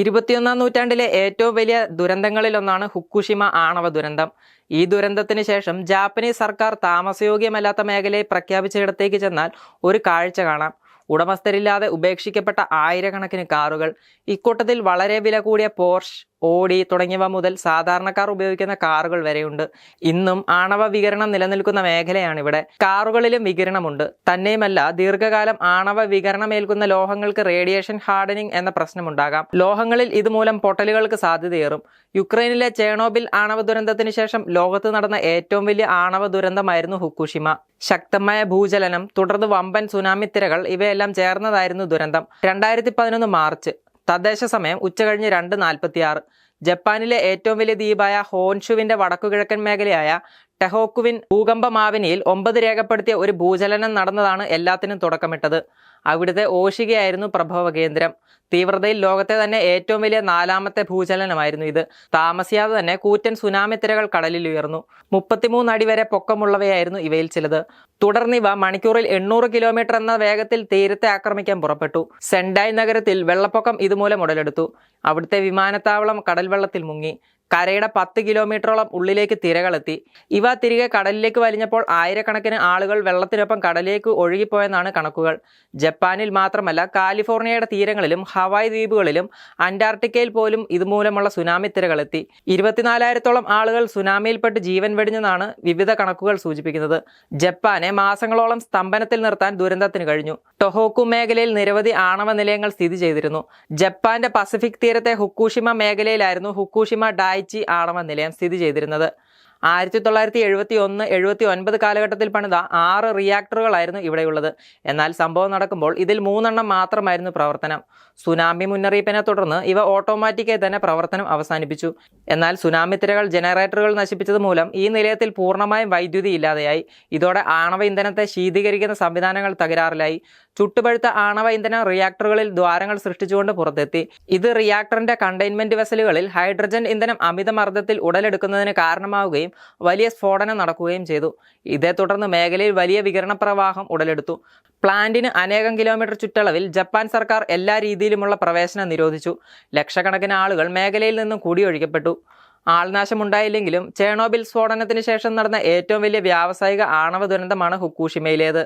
ഇരുപത്തിയൊന്നാം നൂറ്റാണ്ടിലെ ഏറ്റവും വലിയ ദുരന്തങ്ങളിലൊന്നാണ് ഹുക്കുഷിമ ആണവ ദുരന്തം. ഈ ദുരന്തത്തിന് ശേഷം ജാപ്പനീസ് സർക്കാർ താമസയോഗ്യമല്ലാത്ത മേഖലയെ പ്രഖ്യാപിച്ചയിടത്തേക്ക് ചെന്നാൽ ഒരു കാഴ്ച കാണാം. ഉടമസ്ഥരില്ലാതെ ഉപേക്ഷിക്കപ്പെട്ട ആയിരക്കണക്കിന് കാറുകൾ. ഇക്കൂട്ടത്തിൽ വളരെ വില കൂടിയ പോർഷ് ഓടി തുടങ്ങിയവ മുതൽ സാധാരണക്കാർ ഉപയോഗിക്കുന്ന കാറുകൾ വരെയുണ്ട്. ഇന്നും ആണവ വികരണം നിലനിൽക്കുന്ന മേഖലയാണ് ഇവിടെ. കാറുകളിലും വികിരണമുണ്ട്. തന്നെയുമല്ല ദീർഘകാലം ആണവ വികരണമേൽക്കുന്ന ലോഹങ്ങൾക്ക് റേഡിയേഷൻ ഹാർഡനിങ് എന്ന പ്രശ്നമുണ്ടാകാം. ലോഹങ്ങളിൽ ഇതുമൂലം പൊട്ടലുകൾക്ക് സാധ്യതയേറും. യുക്രൈനിലെ ചേണോബിൽ ആണവ ദുരന്തത്തിന് ശേഷം ലോകത്ത് നടന്ന ഏറ്റവും വലിയ ആണവ ദുരന്തമായിരുന്നു ഹുക്കുഷിമ. ശക്തമായ ഭൂചലനം തുടർന്ന് വമ്പൻ സുനാമി തിരകൾ ഇവയെല്ലാം ചേർന്നതായിരുന്നു ദുരന്തം. രണ്ടായിരത്തി പതിനൊന്ന് മാർച്ച് തദ്ദേശ സമയം ഉച്ചകഴിഞ്ഞ് രണ്ട് നാൽപ്പത്തിയാറ്. ജപ്പാനിലെ ഏറ്റവും വലിയ ദ്വീപായ ഹോൻഷുവിന്റെ വടക്കുകിഴക്കൻ മേഖലയായ ടെഹോക്കുവിൻ ഭൂകമ്പമാവിനിയിൽ ഒമ്പത് രേഖപ്പെടുത്തിയ ഒരു ഭൂചലനം നടന്നതാണ് എല്ലാത്തിനും തുടക്കമിട്ടത്. അവിടുത്തെ ഓഷികയായിരുന്നു പ്രഭവ കേന്ദ്രം. തീവ്രതയിൽ ലോകത്തെ തന്നെ ഏറ്റവും വലിയ നാലാമത്തെ ഭൂചലനമായിരുന്നു ഇത്. താമസിയാതെ തന്നെ കൂറ്റൻ സുനാമി തിരകൾ കടലിൽ ഉയർന്നു മുപ്പത്തിമൂന്ന് അടി വരെ പൊക്കമുള്ളവയായിരുന്നു ഇവയിൽ ചിലത്. തുടർന്ന് ഇവ മണിക്കൂറിൽ എണ്ണൂറ് കിലോമീറ്റർ എന്ന വേഗത്തിൽ തീരത്തെ ആക്രമിക്കാൻ പുറപ്പെട്ടു. സെൻഡായ് നഗരത്തിൽ വെള്ളപ്പൊക്കം ഇതുമൂലം ഉടലെടുത്തു. അവിടുത്തെ വിമാനത്താവളം കടൽവെള്ളത്തിൽ മുങ്ങി. കരയുടെ പത്ത് കിലോമീറ്ററോളം ഉള്ളിലേക്ക് തിരകളെത്തി. ഇവ തിരികെ കടലിലേക്ക് വലിഞ്ഞപ്പോൾ ആയിരക്കണക്കിന് ആളുകൾ വെള്ളത്തിനൊപ്പം കടലിലേക്ക് ഒഴുകിപ്പോയെന്നാണ് കണക്കുകൾ. ജപ്പാനിൽ മാത്രമല്ല കാലിഫോർണിയയുടെ തീരങ്ങളിലും ഹവായ് ദ്വീപുകളിലും അന്റാർട്ടിക്കയിൽ പോലും ഇതുമൂലമുള്ള സുനാമി തിരകളെത്തി. ഇരുപത്തിനാലായിരത്തോളം ആളുകൾ സുനാമിയിൽപ്പെട്ട് ജീവൻ വെടിഞ്ഞെന്നാണ് വിവിധ കണക്കുകൾ സൂചിപ്പിക്കുന്നത്. ജപ്പാനെ മാസങ്ങളോളം സ്തംഭനത്തിൽ നിർത്താൻ ദുരന്തത്തിന് കഴിഞ്ഞു. ടൊഹോക്കു മേഖലയിൽ നിരവധി ആണവ നിലയങ്ങൾ സ്ഥിതി ചെയ്തിരുന്നു. ജപ്പാന്റെ പസഫിക് തീരത്തെ ഹുക്കൂഷിമ മേഖലയിലായിരുന്നു ഹുക്കൂഷിമ ഡായിച്ചി ആണവ നിലയം സ്ഥിതി ചെയ്തിരുന്നത്. ആയിരത്തി തൊള്ളായിരത്തി എഴുപത്തി ഒന്ന് എഴുപത്തി ഒൻപത് കാലഘട്ടത്തിൽ പണിത ആറ് റിയാക്ടറുകളായിരുന്നു ഇവിടെയുള്ളത്. എന്നാൽ സംഭവം നടക്കുമ്പോൾ ഇതിൽ മൂന്നെണ്ണം മാത്രമായിരുന്നു പ്രവർത്തനം. സുനാമി മുന്നറിയിപ്പിനെ തുടർന്ന് ഇവ ഓട്ടോമാറ്റിക്കായി തന്നെ പ്രവർത്തനം അവസാനിപ്പിച്ചു. എന്നാൽ സുനാമി തിരകൾ ജനറേറ്ററുകൾ നശിപ്പിച്ചത് മൂലം ഈ നിലയത്തിൽ പൂർണമായും വൈദ്യുതി ഇല്ലാതെയായി. ഇതോടെ ആണവ ഇന്ധനത്തെ ശീതീകരിക്കുന്ന സംവിധാനങ്ങൾ തകരാറിലായി. ചുട്ടുപഴുത്ത ആണവ ഇന്ധന റിയാക്ടറുകളിൽ ദ്വാരങ്ങൾ സൃഷ്ടിച്ചുകൊണ്ട് പുറത്തെത്തി. ഇത് റിയാക്ടറിന്റെ കണ്ടെയ്ൻമെന്റ് വെസലുകളിൽ ഹൈഡ്രജൻ ഇന്ധനം അമിതമർദ്ദത്തിൽ ഉടലെടുക്കുന്നതിന് കാരണമാവുകയും വലിയ സ്ഫോടനം നടക്കുകയും ചെയ്തു. ഇതേ തുടർന്ന് മേഖലയിൽ വലിയ വികിരണ പ്രവാഹം ഉടലെടുത്തു. പ്ലാന്റിന് അനേകം കിലോമീറ്റർ ചുറ്റളവിൽ ജപ്പാൻ സർക്കാർ എല്ലാ രീതിയിലുമുള്ള പ്രവേശനം നിരോധിച്ചു. ലക്ഷക്കണക്കിന് ആളുകൾ മേഖലയിൽ നിന്നും കൂടിയൊഴിക്കപ്പെട്ടു. ആൾനാശമുണ്ടായില്ലെങ്കിലും ചേണോബിൽ സ്ഫോടനത്തിന് ശേഷം നടന്ന ഏറ്റവും വലിയ വ്യാവസായിക ആണവ ദുരന്തമാണ് ഹുക്കൂഷിമയിലേത്